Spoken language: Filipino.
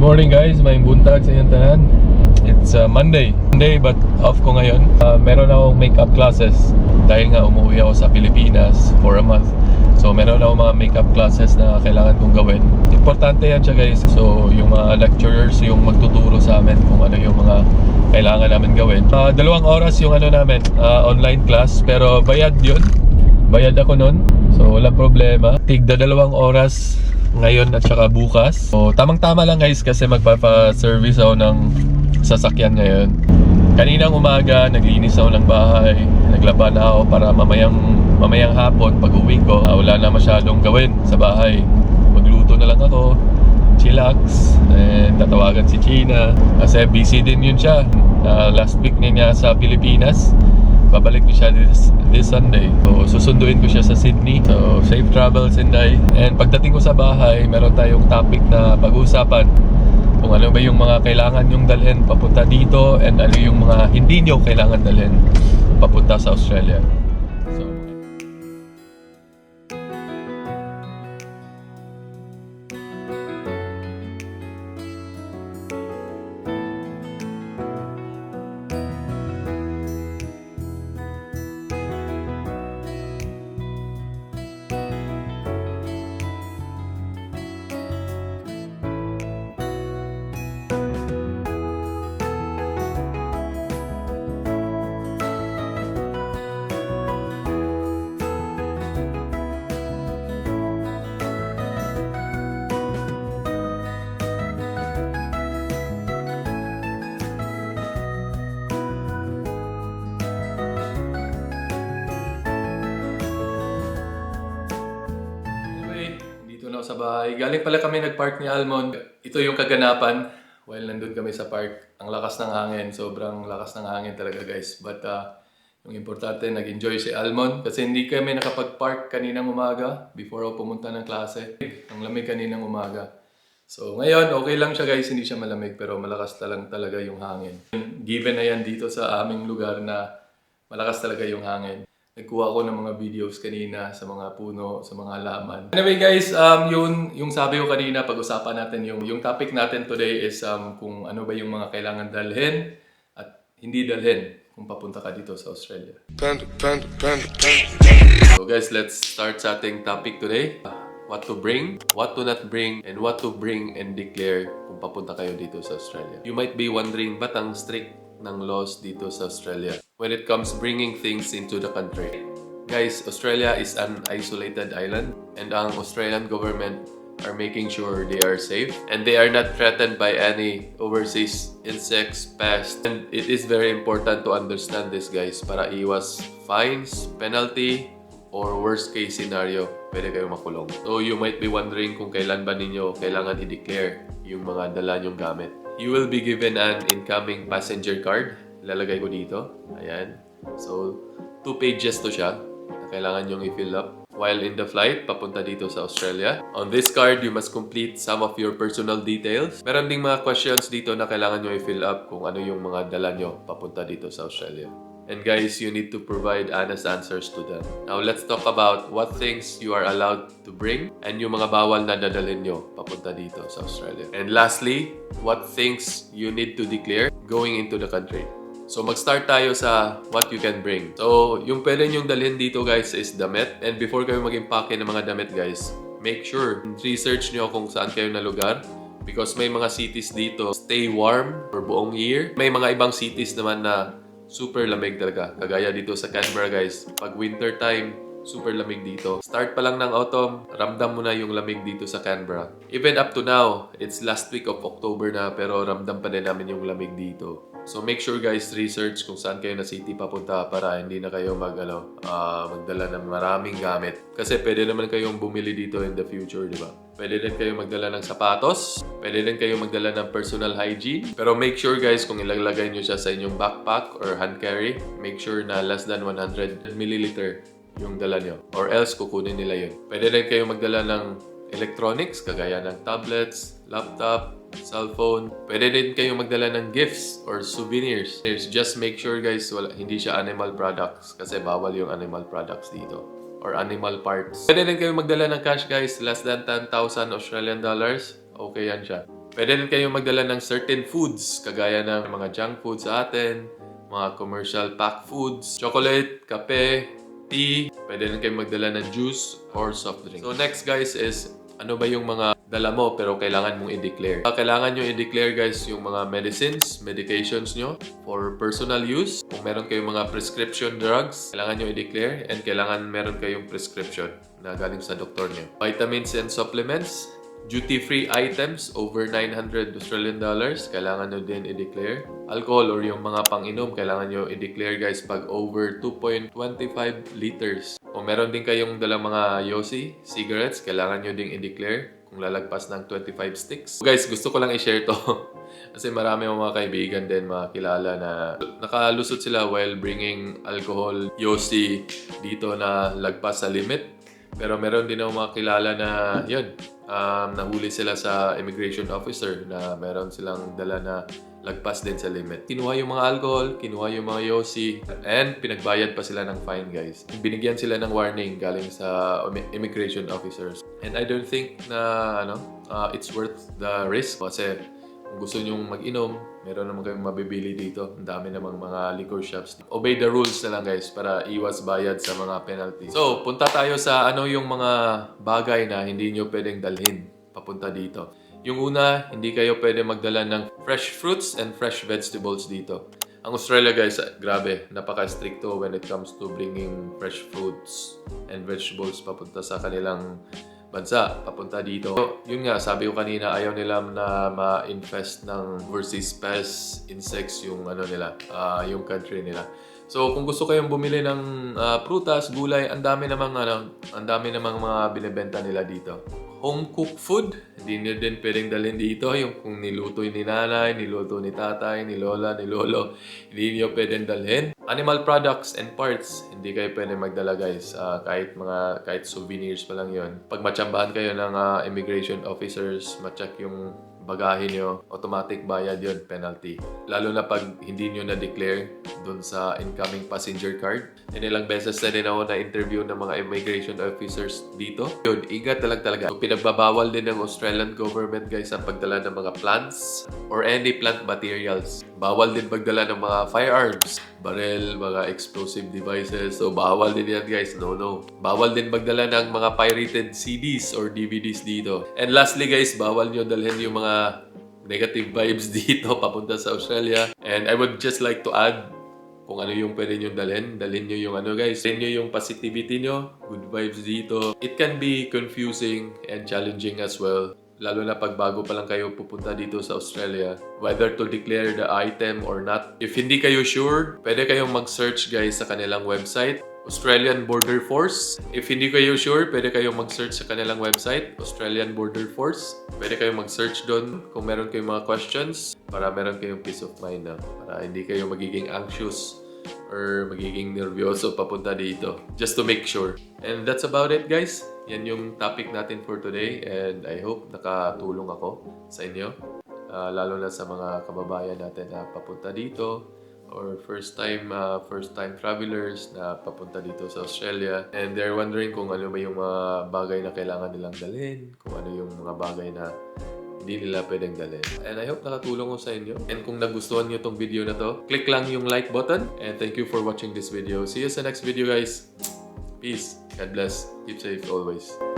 morning guys, may buntag sa inyong tanan. It's uh, Monday. Monday but off ko ngayon. Uh, meron akong makeup classes dahil nga umuwi ako sa Pilipinas for a month. So meron akong mga makeup classes na kailangan kong gawin. Importante yan siya guys. So yung mga lecturers yung magtuturo sa amin kung ano yung mga kailangan namin gawin. Uh, dalawang oras yung ano namin, uh, online class pero bayad yun. Bayad ako nun. So walang problema. Tigda dalawang oras ngayon at saka bukas. So tamang-tama lang guys kasi magpapa-service ako ng sasakyan ngayon. Kaninang umaga, naglinis ako ng bahay. Naglaba na ako para mamayang mamayang hapon pag uwi ko, ah, wala na masyadong gawin sa bahay. Magluto na lang ako, chillax, and tatawagan si China. Kasi busy din yun siya. Ah, last week niya niya sa Pilipinas. Babalik niya siya this, this Sunday. So, susunduin ko siya sa Sydney. So, safe travels, Inday. And pagdating ko sa bahay, meron tayong topic na pag-uusapan kung ano ba yung mga kailangan nyong dalhin papunta dito and ano yung mga hindi nyo kailangan dalhin papunta sa Australia. Bahay. Galing pala kami nag-park ni Almond. Ito yung kaganapan while nandun kami sa park. Ang lakas ng hangin. Sobrang lakas ng hangin talaga guys. But uh, yung importante, nag-enjoy si Almond. Kasi hindi kami nakapag-park kaninang umaga before ako pumunta ng klase. Ang lamig kaninang umaga. So ngayon, okay lang siya guys. Hindi siya malamig pero malakas talang talaga yung hangin. Given na yan dito sa aming lugar na malakas talaga yung hangin. Nagkuha ko ng mga videos kanina sa mga puno, sa mga halaman. Anyway guys, um, yun, yung sabi ko kanina, pag-usapan natin yung, yung topic natin today is um, kung ano ba yung mga kailangan dalhin at hindi dalhin kung papunta ka dito sa Australia. Panda, panda, panda, panda. So guys, let's start sa ating topic today. What to bring, what to not bring, and what to bring and declare kung papunta kayo dito sa Australia. You might be wondering, ba't ang strict ng laws dito sa Australia when it comes bringing things into the country? Guys, Australia is an isolated island and ang Australian government are making sure they are safe and they are not threatened by any overseas insects, pests. And it is very important to understand this guys para iwas fines, penalty, or worst case scenario, pwede kayo makulong. So you might be wondering kung kailan ba ninyo kailangan i-declare yung mga dala nyong gamit. You will be given an incoming passenger card. Lalagay ko dito. Ayan. So, two pages to siya na kailangan nyong i-fill up while in the flight papunta dito sa Australia. On this card, you must complete some of your personal details. Meron ding mga questions dito na kailangan nyo i-fill up kung ano yung mga dala nyo papunta dito sa Australia. And guys, you need to provide honest answers to them. Now, let's talk about what things you are allowed to bring and yung mga bawal na dadalhin nyo papunta dito sa Australia. And lastly, what things you need to declare going into the country. So mag-start tayo sa what you can bring. So yung pwede nyong dalhin dito guys is damit. And before kayo mag-impake ng mga damit guys, make sure research nyo kung saan kayo na lugar. Because may mga cities dito stay warm for buong year. May mga ibang cities naman na super lamig talaga. Kagaya dito sa Canberra guys. Pag winter time, super lamig dito. Start pa lang ng autumn, ramdam mo na yung lamig dito sa Canberra. Even up to now, it's last week of October na pero ramdam pa din namin yung lamig dito. So make sure guys, research kung saan kayo na city papunta para hindi na kayo mag, ano, ah, magdala ng maraming gamit. Kasi pwede naman kayong bumili dito in the future, di ba? Pwede din kayo magdala ng sapatos. Pwede din kayo magdala ng personal hygiene. Pero make sure guys, kung ilalagay nyo siya sa inyong backpack or hand carry, make sure na less than 100 milliliter yung dala nyo. Or else, kukunin nila yun. Pwede din kayo magdala ng electronics, kagaya ng tablets, laptop, cellphone. Pwede din kayo magdala ng gifts or souvenirs. Just make sure guys, wala, hindi siya animal products kasi bawal yung animal products dito. Or animal parts. Pwede din kayo magdala ng cash guys, less than 10,000 Australian dollars. Okay yan siya. Pwede rin kayong magdala ng certain foods, kagaya ng mga junk foods sa atin, mga commercial pack foods, chocolate, kape, tea. Pwede rin kayong magdala ng juice or soft drink. So next guys is, ano ba yung mga dala mo pero kailangan mong i-declare? Ah, Kailangan nyo i-declare guys yung mga medicines, medications nyo for personal use. Kung meron kayong mga prescription drugs, kailangan nyo i-declare and kailangan meron kayong prescription na galing sa doktor nyo. Vitamins and supplements, duty-free items over 900 Australian dollars, kailangan nyo din i-declare. Alcohol or yung mga pang-inom, kailangan nyo i-declare guys pag over 2.25 liters. Kung meron din kayong dalang mga Yossi, cigarettes, kailangan nyo din i-declare kung lalagpas ng 25 sticks. Guys, gusto ko lang i-share to. Kasi marami mga kaibigan din, mga kilala na nakalusot sila while bringing alcohol, Yossi dito na lagpas sa limit. Pero meron din ako mga kilala na, yun, um, nahuli sila sa immigration officer na meron silang dala na lagpas din sa limit. Kinuha yung mga alcohol, kinuha yung mga yosi, and pinagbayad pa sila ng fine, guys. Binigyan sila ng warning galing sa immigration officers. And I don't think na, ano, uh, it's worth the risk kasi kung gusto nyong mag-inom, meron naman kayong mabibili dito. Ang dami namang mga liquor shops. Obey the rules na lang guys para iwas bayad sa mga penalties. So, punta tayo sa ano yung mga bagay na hindi nyo pwedeng dalhin papunta dito. Yung una, hindi kayo pwede magdala ng fresh fruits and fresh vegetables dito. Ang Australia guys, grabe, napaka-stricto when it comes to bringing fresh fruits and vegetables papunta sa kanilang bansa, papunta dito. So, yun nga, sabi ko kanina, ayaw nila na ma-infest ng overseas pests, insects, yung ano nila, ah, yung country nila. So, kung gusto kayong bumili ng ah, prutas, gulay, ang dami namang ano, ang dami namang mga binebenta nila dito. Home cooked food, hindi nyo din pwedeng dalhin dito. Yung kung niluto ni nanay, niluto ni tatay, ni lola, ni lolo, hindi nyo pwedeng dalhin. Animal products and parts, hindi kayo pwede magdala guys. Ah, kahit mga kahit souvenirs pa lang yon. Pag matsambahan kayo ng ah, immigration officers, ma-check yung bagahe nyo, automatic bayad yon penalty. Lalo na pag hindi nyo na-declare dun sa incoming passenger card. And ilang beses na din ako na-interview ng mga immigration officers dito. Yun, ingat talag talaga. So, pinagbabawal din ng Australian government guys ang pagdala ng mga plants or any plant materials. Bawal din magdala ng mga firearms, barrel, mga explosive devices. So, bawal din yan guys. No, no. Bawal din magdala ng mga pirated CDs or DVDs dito. And lastly guys, bawal nyo dalhin yung mga negative vibes dito papunta sa Australia. And I would just like to add kung ano yung pwede nyo dalhin. Dalhin nyo yung ano guys. Dalhin nyo yung positivity nyo. Good vibes dito. It can be confusing and challenging as well. Lalo na pag bago pa lang kayo pupunta dito sa Australia. Whether to declare the item or not. If hindi kayo sure, pwede kayong mag-search guys sa kanilang website. Australian Border Force. If hindi kayo sure, pwede kayong mag-search sa kanilang website, Australian Border Force. Pwede kayong mag-search doon kung meron kayong mga questions para meron kayong peace of mind na para hindi kayo magiging anxious or magiging nervyoso papunta dito. Just to make sure. And that's about it guys. Yan yung topic natin for today and I hope nakatulong ako sa inyo. Ah, lalo na sa mga kababayan natin na papunta dito or first time uh, first time travelers na papunta dito sa Australia and they're wondering kung ano ba yung mga bagay na kailangan nilang dalhin, kung ano yung mga bagay na hindi nila pwedeng dalhin. And I hope nakatulong ko sa inyo. And kung nagustuhan niyo tong video na to, click lang yung like button. And thank you for watching this video. See you sa next video guys. Peace. God bless. Keep safe always.